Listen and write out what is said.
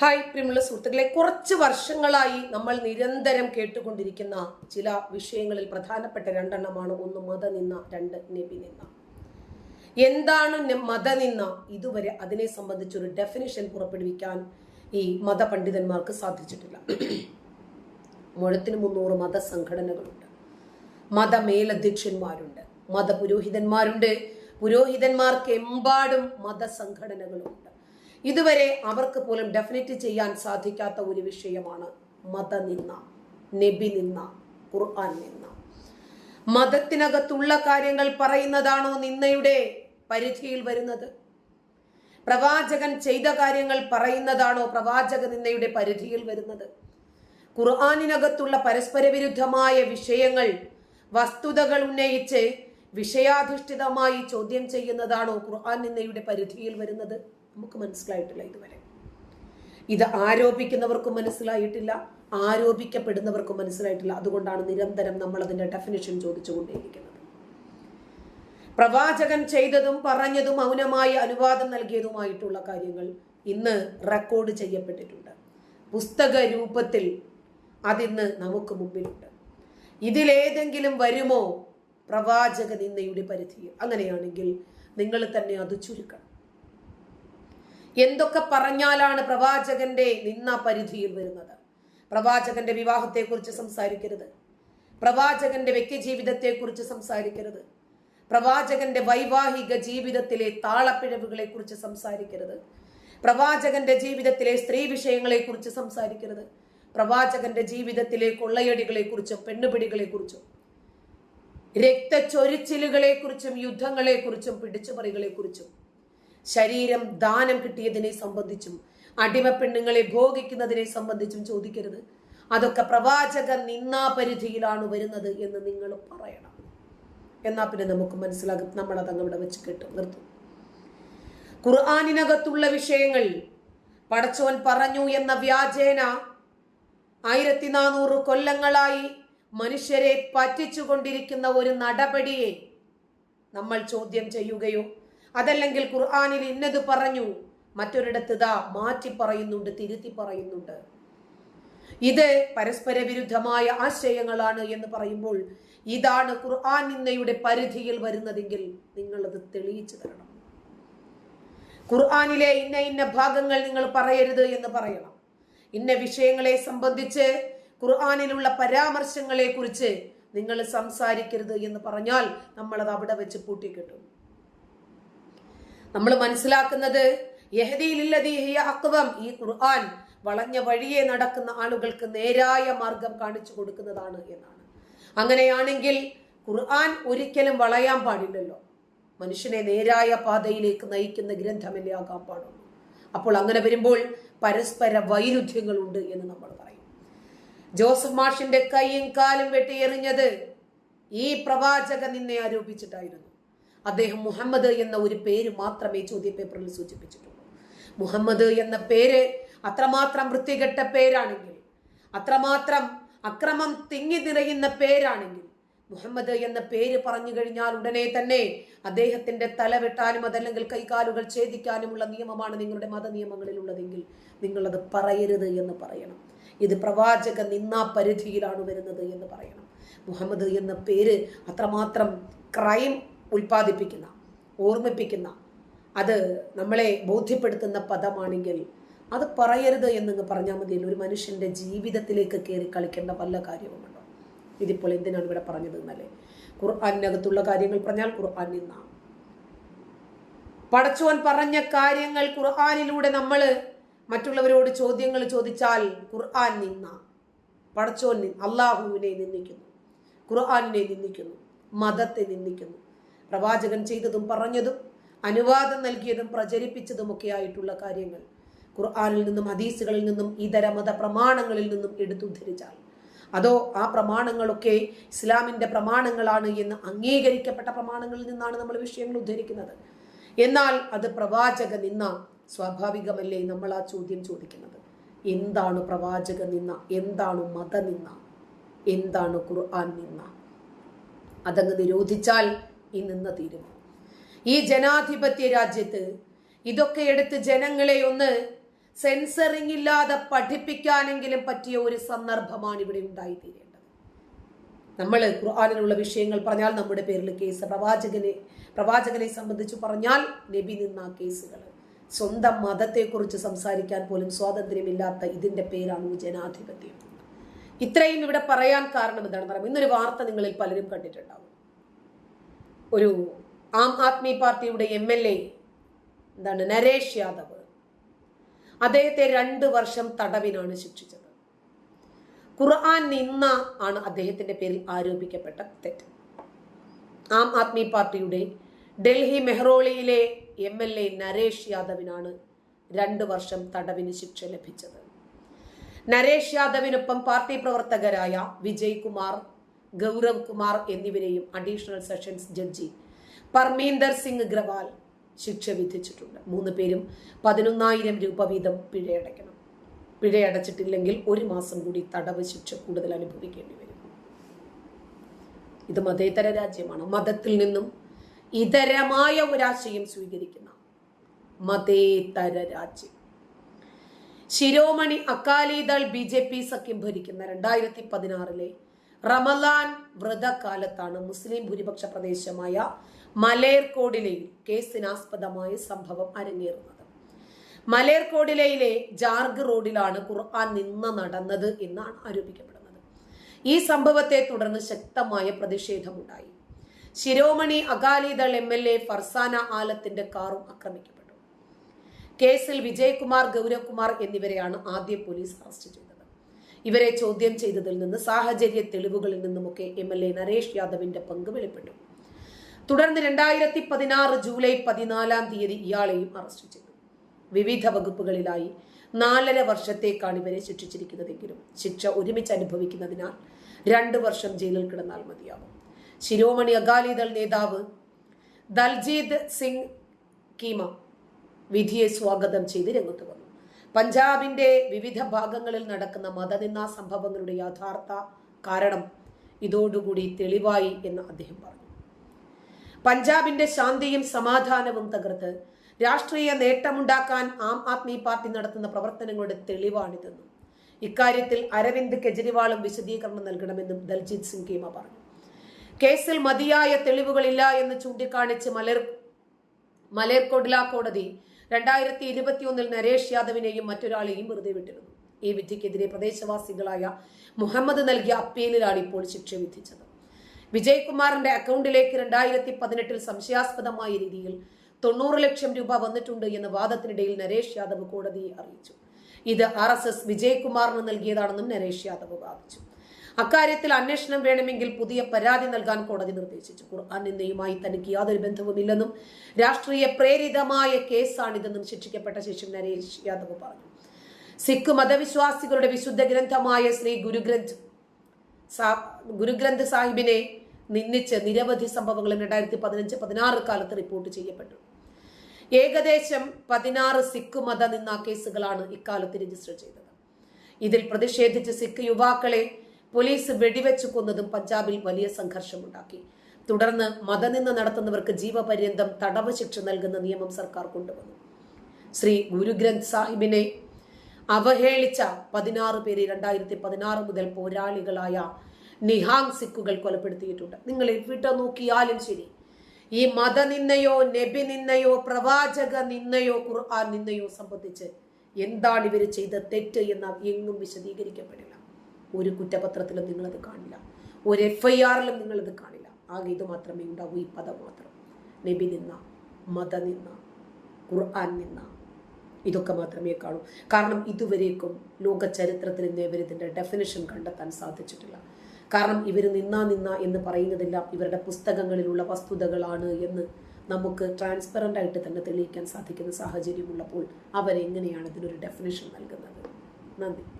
Hi പ്രിയമുള്ള സുഹൃത്തുക്കളെ കുറച്ച് വർഷങ്ങളായി നമ്മൾ നിരന്തരം കേട്ടുകൊണ്ടിരിക്കുന്ന ചില വിഷയങ്ങളിൽ പ്രധാനപ്പെട്ട രണ്ടെണ്ണമാണ്. ഒന്ന് മതനിന്ന രണ്ട് നബി നിന്ന എന്താണ് മതനിന്ന ഇതുവരെ അതിനെ സംബന്ധിച്ചൊരു ഡെഫിനിഷൻ പുറപ്പെടുവിക്കാൻ ഈ മതപണ്ഡിതന്മാർക്ക് സാധിച്ചിട്ടില്ല. മുഴത്തിന് മുന്നൂറ് മതസംഘടനകളുണ്ട്. മതമേലധ്യക്ഷന്മാരുണ്ട്. മതപുരോഹിതന്മാരുണ്ട്. പുരോഹിതന്മാർക്ക് എമ്പാടും മതസംഘടനകളുണ്ട്. ഇതുവരെ അവർക്ക് പോലും ഡെഫിനറ്റ് ചെയ്യാൻ സാധിക്കാത്ത ഒരു വിഷയമാണ് മതനിന്ന നബി നിന്ന ഖുർആൻ നിന്ന മതത്തിനകത്തുള്ള കാര്യങ്ങൾ പറയുന്നതാണോ നിന്നയുടെ പരിധിയിൽ വരുന്നത്? പ്രവാചകൻ ചെയ്ത കാര്യങ്ങൾ പറയുന്നതാണോ പ്രവാചക നിന്നയുടെ പരിധിയിൽ വരുന്നത്? ഖുർആാനിനകത്തുള്ള പരസ്പര വിരുദ്ധമായ വിഷയങ്ങൾ വസ്തുതകൾ ഉന്നയിച്ച് വിഷയാധിഷ്ഠിതമായി ചോദ്യം ചെയ്യുന്നതാണോ ഖുർആൻ നിന്നയുടെ പരിധിയിൽ വരുന്നത്? നമുക്ക് മനസ്സിലായിട്ടില്ല ഇതുവരെ. ഇത് ആരോപിക്കുന്നവർക്കും മനസ്സിലായിട്ടില്ല ആരോപിക്കപ്പെടുന്നവർക്കും മനസ്സിലായിട്ടില്ല. അതുകൊണ്ടാണ് നിരന്തരം നമ്മൾ അതിന്റെ ഡെഫിനിഷൻ ചോദിച്ചുകൊണ്ടേയിരിക്കുന്നത്. പ്രവാചകൻ ചെയ്തതും പറഞ്ഞതും മൗനമായി അനുവാദം നൽകിയതുമായിട്ടുള്ള കാര്യങ്ങൾ ഇന്ന് റെക്കോർഡ് ചെയ്യപ്പെട്ടിട്ടുണ്ട്. പുസ്തക രൂപത്തിൽ അതിന്ന് നമുക്ക് മുമ്പിലുണ്ട്. ഇതിലേതെങ്കിലും വരുമോ? പ്രവാചക നിന്നയുടെ പരിധിയിൽ. അങ്ങനെയാണെങ്കിൽ നിങ്ങൾ തന്നെ അത് ചുരുക്കണം. എന്തൊക്കെ പറഞ്ഞാലാണ് പ്രവാചകന്റെ നിന്ന പരിധിയിൽ വരുന്നത്? പ്രവാചകന്റെ വിവാഹത്തെക്കുറിച്ച് സംസാരിക്കരുത്. പ്രവാചകന്റെ വ്യക്തി ജീവിതത്തെക്കുറിച്ച് സംസാരിക്കരുത്. പ്രവാചകന്റെ വൈവാഹിക ജീവിതത്തിലെ താളപ്പിഴവുകളെ കുറിച്ച് സംസാരിക്കരുത്. പ്രവാചകന്റെ ജീവിതത്തിലെ സ്ത്രീ വിഷയങ്ങളെ കുറിച്ച് സംസാരിക്കരുത്. പ്രവാചകന്റെ ജീവിതത്തിലെ കൊള്ളയടികളെ കുറിച്ചും പെണ്ണുപിടികളെ കുറിച്ചും രക്തച്ചൊരിച്ചിലുകളെ കുറിച്ചും യുദ്ധങ്ങളെ കുറിച്ചും പിടിച്ചുപറികളെ കുറിച്ചും ശരീരം ദാനം കിട്ടിയതിനെ സംബന്ധിച്ചും അടിമ പെണ്ണുങ്ങളെ ഭോഗിക്കുന്നതിനെ സംബന്ധിച്ചും ചോദിക്കരുത്. അതൊക്കെ പ്രവാചക നിന്നാ പരിധിയിലാണ് വരുന്നത് എന്ന് നിങ്ങൾ പറയണം. എന്നാ പിന്നെ നമുക്ക് മനസ്സിലാകും. നമ്മൾ അതങ്ങ് ഇവിടെ വെച്ച് കേട്ട് നിർത്തും. ഖുർആാനിനകത്തുള്ള വിഷയങ്ങൾ പടച്ചോൻ പറഞ്ഞു എന്ന വ്യാജേന ആയിരത്തി നാനൂറ് കൊല്ലങ്ങളായി മനുഷ്യരെ പറ്റിച്ചുകൊണ്ടിരിക്കുന്ന ഒരു നടപടിയെ നമ്മൾ ചോദ്യം ചെയ്യുകയോ അതല്ലെങ്കിൽ ഖുർആാനിൽ ഇന്നത് പറഞ്ഞു. മറ്റൊരിടത്ത് ഇതാ മാറ്റി പറയുന്നുണ്ട് തിരുത്തി പറയുന്നുണ്ട്. ഇത് പരസ്പര വിരുദ്ധമായ ആശയങ്ങളാണ് എന്ന് പറയുമ്പോൾ ഇതാണ് ഖുർആൻ നിന്നയുടെ പരിധിയിൽ വരുന്നതെങ്കിൽ നിങ്ങൾ അത് തെളിയിച്ചു തരണം. ഖുർആാനിലെ ഇന്ന ഇന്ന ഭാഗങ്ങൾ നിങ്ങൾ പറയരുത് എന്ന് പറയണം. ഇന്ന വിഷയങ്ങളെ സംബന്ധിച്ച് ഖുർആാനിലുള്ള പരാമർശങ്ങളെ കുറിച്ച് നിങ്ങൾ സംസാരിക്കരുത് എന്ന് പറഞ്ഞാൽ നമ്മളത് അവിടെ വെച്ച് പൂട്ടിക്കിട്ടും. നമ്മൾ മനസ്സിലാക്കുന്നത് ഈ ഖുർആൻ വളഞ്ഞ വഴിയെ നടക്കുന്ന ആളുകൾക്ക് നേരായ മാർഗം കാണിച്ചു കൊടുക്കുന്നതാണ് എന്നാണ്. അങ്ങനെയാണെങ്കിൽ ഖുർആൻ ഒരിക്കലും വളയാൻ പാടില്ലല്ലോ. മനുഷ്യനെ നേരായ പാതയിലേക്ക് നയിക്കുന്ന ഗ്രന്ഥമല്ലേ ആകാൻ പാടുള്ളൂ. അപ്പോൾ അങ്ങനെ വരുമ്പോൾ പരസ്പര വൈരുദ്ധ്യങ്ങളുണ്ട് എന്ന് നമ്മൾ പറയും. ജോസഫ് മാഷിന്റെ കൈയും കാലും വെട്ടിയെറിഞ്ഞത് ഈ പ്രവാചക നിന്നെ ആരോപിച്ചിട്ടായിരുന്നു. അദ്ദേഹം മുഹമ്മദ് എന്ന ഒരു പേര് മാത്രമേ ചോദ്യപേപ്പറിൽ സൂചിപ്പിച്ചിട്ടുള്ളൂ. മുഹമ്മദ് എന്ന പേര് അത്രമാത്രം വൃത്തികെട്ട പേരാണെങ്കിൽ അത്രമാത്രം അക്രമം തിങ്ങി നിറയുന്ന പേരാണെങ്കിൽ മുഹമ്മദ് എന്ന പേര് പറഞ്ഞു കഴിഞ്ഞാൽ ഉടനെ തന്നെ അദ്ദേഹത്തിന്റെ തല വെട്ടാനും അതല്ലെങ്കിൽ കൈകാലുകൾ ഛേദിക്കാനുമുള്ള നിയമമാണ് നിങ്ങളുടെ മത നിയമങ്ങളിൽ ഉള്ളതെങ്കിൽ നിങ്ങളത് പറയരുത് എന്ന് പറയണം. ഇത് പ്രവാചക നിന്നാ പരിധിയിലാണ് വരുന്നത് എന്ന് പറയണം. മുഹമ്മദ് എന്ന പേര് അത്രമാത്രം ക്രൈം ഉൽപ്പാദിപ്പിക്കുന്ന ഓർമ്മിപ്പിക്കുന്ന അത് നമ്മളെ ബോധ്യപ്പെടുത്തുന്ന പദമാണെങ്കിൽ അത് പറയരുത് എന്നങ്ങ് പറഞ്ഞാൽ മതിയല്ലോ. ഒരു മനുഷ്യന്റെ ജീവിതത്തിലേക്ക് കയറി കളിക്കേണ്ട വല്ല കാര്യവുമുണ്ടോ? ഇതിപ്പോൾ എന്തിനാണ് ഇവിടെ പറഞ്ഞത് എന്നല്ലേ? ഖുർആാനിനകത്തുള്ള കാര്യങ്ങൾ പറഞ്ഞാൽ ഖുർആൻ നിന്ന പടച്ചോൻ പറഞ്ഞ കാര്യങ്ങൾ ഖുർആാനിലൂടെ നമ്മൾ മറ്റുള്ളവരോട് ചോദ്യങ്ങൾ ചോദിച്ചാൽ ഖുർആൻ നിന്ന പടച്ചോൻ അള്ളാഹുവിനെ നിന്ദിക്കുന്നു ഖുർആാനിനെ നിന്ദിക്കുന്നു മതത്തെ നിന്ദിക്കുന്നു. പ്രവാചകൻ ചെയ്തതും പറഞ്ഞതും അനുവാദം നൽകിയതും പ്രചരിപ്പിച്ചതുമൊക്കെ ആയിട്ടുള്ള കാര്യങ്ങൾ. ഖുർആാനിൽ നിന്നും ഹദീസുകളിൽ നിന്നും ഇതര മത പ്രമാണങ്ങളിൽ നിന്നും എടുത്തുദ്ധരിച്ചാൽ അതോ ആ പ്രമാണങ്ങളൊക്കെ ഇസ്ലാമിന്റെ പ്രമാണങ്ങളാണ് എന്ന് അംഗീകരിക്കപ്പെട്ട പ്രമാണങ്ങളിൽ നിന്നാണ് നമ്മൾ വിഷയങ്ങൾ ഉദ്ധരിക്കുന്നത്. എന്നാൽ അത് പ്രവാചക നിന്ന സ്വാഭാവികമല്ലേ നമ്മൾ ആ ചോദ്യം ചോദിക്കുന്നത്? എന്താണ് പ്രവാചക നിന്ന എന്താണ് മത നിന്ന എന്താണ് ഖുർആൻ നിന്ന അതങ്ങ് നിരോധിച്ചാൽ ഈ നിന്ന തീരുമാനം ഈ ജനാധിപത്യ രാജ്യത്ത് ഇതൊക്കെ എടുത്ത് ജനങ്ങളെ ഒന്ന് സെൻസറിംഗ് ഇല്ലാതെ പഠിപ്പിക്കാനെങ്കിലും പറ്റിയ ഒരു സന്ദർഭമാണ് ഇവിടെ ഉണ്ടായിത്തീരേണ്ടത്. നമ്മൾ ഖുർആാനിലുള്ള വിഷയങ്ങൾ പറഞ്ഞാൽ നമ്മുടെ പേരിൽ കേസ് പ്രവാചകനെ പ്രവാചകനെ സംബന്ധിച്ച് പറഞ്ഞാൽ നബി നിന്ന കേസുകൾ സ്വന്തം മതത്തെക്കുറിച്ച് സംസാരിക്കാൻ പോലും സ്വാതന്ത്ര്യമില്ലാത്ത ഇതിന്റെ പേരാണ് ജനാധിപത്യം. ഇത്രയും ഇവിടെ പറയാൻ കാരണം എന്താണ്? പറയുന്നത് ഇന്നൊരു വാർത്ത നിങ്ങളിൽ പലരും കണ്ടിട്ടുണ്ടാവും. ഒരു ആം ആദ്മി പാർട്ടിയുടെ എം എൽ എ എന്താണ് നരേഷ് യാദവ്. അദ്ദേഹത്തെ രണ്ട് വർഷം തടവിനാണ് ശിക്ഷിച്ചത്. ഖുർആൻ നിന്ന ആണ് അദ്ദേഹത്തിന്റെ പേരിൽ ആരോപിക്കപ്പെട്ട തെറ്റ്. ആം ആദ്മി പാർട്ടിയുടെ ഡൽഹി മെഹ്റോളിയിലെ എം എൽ എ നരേഷ് യാദവിനാണ് രണ്ട് വർഷം തടവിന് ശിക്ഷ ലഭിച്ചത്. നരേഷ് യാദവിനൊപ്പം പാർട്ടി പ്രവർത്തകരായ വിജയ് കുമാർ ഗൗരവ് കുമാർ എന്നിവരെയും additional sessions judge Parminder Singh Grewal ശിക്ഷ വിധിച്ചിട്ടുണ്ട്. മൂന്ന് പേരും പതിനൊന്നായിരം രൂപ വീതം പിഴയടയ്ക്കണം. പിഴയടച്ചിട്ടില്ലെങ്കിൽ ഒരു മാസം കൂടി തടവ് ശിക്ഷ കൂടുതൽ അനുഭവിക്കേണ്ടി വരും. ഇത് മതേതര രാജ്യമാണ്. മതത്തിൽ നിന്നും ഇതരമായ ഒരാശയം സ്വീകരിക്കുന്ന മതേതര രാജ്യം. Shiromani Akali Dal B J P സഖ്യം ഭരിക്കുന്ന രണ്ടായിരത്തി പതിനാറിലെ റമലാൻ വ്രതകാലത്താണ് മുസ്ലിം ഭൂരിപക്ഷ പ്രദേശമായ മലേർകോടിലെ കേസിനാസ്പദമായ സംഭവം അരങ്ങേറുന്നത്. മലേർകോടിലയിലെ ജാർഗ് റോഡിലാണ് ഖുർആൻ നിന്ന് നടന്നത് എന്നാണ് ആരോപിക്കപ്പെടുന്നത്. ഈ സംഭവത്തെ തുടർന്ന് ശക്തമായ പ്രതിഷേധമുണ്ടായി. Shiromani Akali Dal M L A Farzana ആലത്തിന്റെ കാറും ആക്രമിക്കപ്പെട്ടു. കേസിൽ വിജയകുമാർ ഗൗരവകുമാർ എന്നിവരെയാണ് ആദ്യം പോലീസ് അറസ്റ്റ് ചെയ്തത്. ഇവരെ ചോദ്യം ചെയ്തതിൽ നിന്ന് സാഹചര്യ തെളിവുകളിൽ നിന്നുമൊക്കെ എം എൽ എ നരേഷ് യാദവിന്റെ പങ്ക് വെളിപ്പെട്ടു. തുടർന്ന് രണ്ടായിരത്തി പതിനാറ് ജൂലൈ പതിനാലാം തീയതി ഇയാളെയും അറസ്റ്റ് ചെയ്തു. വിവിധ വകുപ്പുകളിലായി നാലര വർഷത്തേക്കാണ് ഇവരെ ശിക്ഷിച്ചിരിക്കുന്നതെങ്കിലും ശിക്ഷ ഒരുമിച്ച് അനുഭവിക്കുന്നതിനാൽ രണ്ട് വർഷം ജയിലിൽ കിടന്നാൽ മതിയാകും. ശിരോമണി അകാലിദൾ നേതാവ് ദൽജീത് സിംഗ് കീമ വിധിയെ സ്വാഗതം ചെയ്ത് രംഗത്ത് വന്നു. പഞ്ചാബിന്റെ വിവിധ ഭാഗങ്ങളിൽ നടക്കുന്ന മതനിന്ദാ സംഭവങ്ങളുടെ യഥാർത്ഥ കാരണം ഇതോടുകൂടി തെളിവായി എന്ന് അദ്ദേഹം പറഞ്ഞു. പഞ്ചാബിന്റെ ശാന്തിയും സമാധാനവും തകർത്ത് രാഷ്ട്രീയ നേട്ടമുണ്ടാക്കാൻ ആം ആദ്മി പാർട്ടി നടത്തുന്ന പ്രവർത്തനങ്ങളുടെ തെളിവാണിതെന്നും ഇക്കാര്യത്തിൽ അരവിന്ദ് കെജ്രിവാളും വിശദീകരണം നൽകണമെന്നും ദൽജിത് സിംഗ് കീമ പറഞ്ഞു. കേസിൽ മതിയായ തെളിവുകളില്ല എന്ന് ചൂണ്ടിക്കാണിച്ച് മലർ മലേർകൊഡ്ല കോടതി രണ്ടായിരത്തി ഇരുപത്തിയൊന്നിൽ നരേഷ് യാദവിനെയും മറ്റൊരാളെയും വെറുതെ വിട്ടിരുന്നു. ഈ വിധിക്കെതിരെ പ്രദേശവാസികളായ മുഹമ്മദ് നൽകിയ അപ്പീലിലാണ് ഇപ്പോൾ ശിക്ഷ വിധിച്ചത്. വിജയ്കുമാറിന്റെ അക്കൗണ്ടിലേക്ക് രണ്ടായിരത്തി പതിനെട്ടിൽ സംശയാസ്പദമായ രീതിയിൽ തൊണ്ണൂറ് ലക്ഷം രൂപ വന്നിട്ടുണ്ട് എന്ന വാദത്തിനിടയിൽ നരേഷ് യാദവ് കോടതിയെ അറിയിച്ചു. ഇത് ആർ എസ് എസ് വിജയ്കുമാറിന് നൽകിയതാണെന്നും നരേഷ് യാദവ് വാദിച്ചു. അക്കാര്യത്തിൽ അന്വേഷണം വേണമെങ്കിൽ പുതിയ പരാതി നൽകാൻ കോടതി നിർദ്ദേശിച്ചു. ഖുർആൻ തനിക്ക് യാതൊരു ബന്ധവുമില്ലെന്നും രാഷ്ട്രീയ പ്രേരിതമായ കേസാണിതെന്നും ശിക്ഷിക്കപ്പെട്ട ശേഷം നരേഷ് യാദവ് പറഞ്ഞു. സിഖ് മതവിശ്വാസികളുടെ വിശുദ്ധ ഗ്രന്ഥമായ ശ്രീ ഗുരുഗ്രന്ഥ് ഗുരുഗ്രന്ഥ് സാഹിബിനെ നിന്നിച്ച് നിരവധി സംഭവങ്ങൾ രണ്ടായിരത്തി പതിനഞ്ച് പതിനാറ് കാലത്ത് റിപ്പോർട്ട് ചെയ്യപ്പെട്ടു. ഏകദേശം പതിനാറ് സിഖ് മത നിന്ന കേസുകളാണ് ഇക്കാലത്ത് രജിസ്റ്റർ ചെയ്തത്. ഇതിൽ പ്രതിഷേധിച്ച് സിഖ് യുവാക്കളെ പോലീസ് വെടിവെച്ചു കൊന്നതും പഞ്ചാബിൽ വലിയ സംഘർഷമുണ്ടാക്കി. തുടർന്ന് മതനിന്ന് നടത്തുന്നവർക്ക് ജീവപര്യന്തം തടവ് ശിക്ഷ നൽകുന്ന നിയമം സർക്കാർ കൊണ്ടുവന്നു. ശ്രീ ഗുരുഗ്രന്ഥ് സാഹിബിനെ അവഹേളിച്ച പതിനാറ് പേര് രണ്ടായിരത്തി പതിനാറ് മുതൽ പോരാളികളായ നിഹാങ് സിഖുകൾ കൊലപ്പെടുത്തിയിട്ടുണ്ട്. നിങ്ങൾ എവിടെ നോക്കിയാലും ശരി. ഈ മതനിന്നയോ നബി നിന്നയോ പ്രവാചക നിന്നയോ ഖുർആൻ നിന്നയോ സംബന്ധിച്ച് എന്താണ് ഇവർ ചെയ്ത തെറ്റ് എന്ന് എങ്ങും വിശദീകരിക്കപ്പെടില്ല. ഒരു കുറ്റപത്രത്തിലും നിങ്ങളത് കാണില്ല. ഒരു എഫ് ഐ ആറിലും നിങ്ങളത് കാണില്ല. ആകെ ഇത് മാത്രമേ ഉണ്ടാവൂ ഈ പദം മാത്രം. നബി നിന്ന മത നിന്ന ഖുർആൻ നിന്ന ഇതൊക്കെ മാത്രമേ കാണൂ. കാരണം ഇതുവരേക്കും ലോക ചരിത്രത്തിൽ നിന്ന് ഇവർ ഇതിന്റെ ഡെഫിനിഷൻ കണ്ടെത്താൻ സാധിച്ചിട്ടില്ല. കാരണം ഇവർ നിന്ന നിന്ന എന്ന് പറയുന്നതെല്ലാം ഇവരുടെ പുസ്തകങ്ങളിലുള്ള വസ്തുതകളാണ് എന്ന് നമുക്ക് ട്രാൻസ്പെറന്റ് ആയിട്ട് തന്നെ തെളിയിക്കാൻ സാധിക്കുന്ന സാഹചര്യമുള്ളപ്പോൾ അവരെങ്ങനെയാണ് ഇതിനൊരു ഡെഫിനിഷൻ നൽകുന്നത്? നന്ദി.